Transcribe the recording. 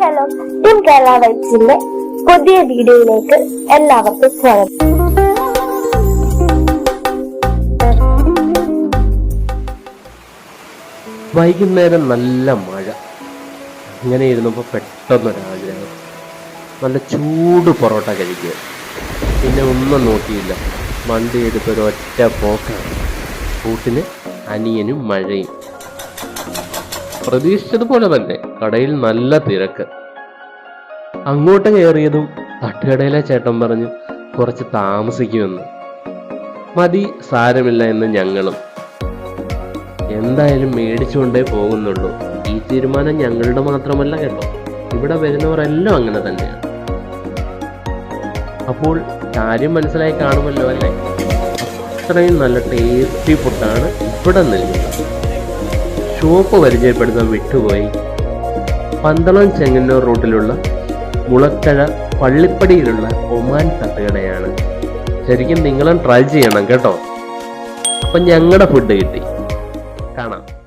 Hello team Kerala വൈബ്സിന്റെ പുതിയ വീഡിയോയിലേക്ക് എല്ലാവർക്കും സ്വാഗതം. വൈകുന്നേരം നല്ല മഴ. ഇങ്ങനെ ഇരുന്നപ്പോൾ പെട്ടെന്നൊരാഗ്രഹം. നല്ല ചൂട് പൊറോട്ട കഴിക്കുക. പിന്നെ ഒന്നും നോക്കിയില്ല. വണ്ടി എടുത്തൊരു ഒറ്റ പോക്കാണ്. കൂട്ടിന് അനിയനും മഴയും. പ്രതീക്ഷിച്ചതുപോലെ തന്നെ കടയിൽ നല്ല തിരക്ക്. അങ്ങോട്ട് കയറിയതും തട്ടുകടയിലെ ചേട്ടൻ പറഞ്ഞു കുറച്ച് താമസിക്കുമെന്ന്. മതി സാരമില്ല എന്ന് ഞങ്ങളും. എന്തായാലും മേടിച്ചുകൊണ്ടേ പോകുന്നുള്ളൂ. ഈ തീരുമാനം ഞങ്ങളുടെ മാത്രമല്ല കേട്ടോ. ഇവിടെ വരുന്നവരെല്ലാം അങ്ങനെ തന്നെയാണ് അപ്പോൾ കാര്യം മനസ്സിലായി കാണുമല്ലോ അല്ലേ? അത്രയും നല്ല ടേസ്റ്റി ഫുഡാണ് ഇവിടെ നൽകുന്നത് ഷോപ്പ് പരിചയപ്പെടുത്താൻ വിട്ടുപോയി. പന്തളം ചെങ്ങന്നൂർ റൂട്ടിലുള്ള മുളക്കഴ പള്ളിപ്പടിയിലുള്ള ഒമാൻ തട്ടുകടയാണ്. ശരിക്കും നിങ്ങളും ട്രൈ ചെയ്യണം കേട്ടോ. അപ്പം ഞങ്ങളുടെ ഫുഡ് കിട്ടി. കാണാം.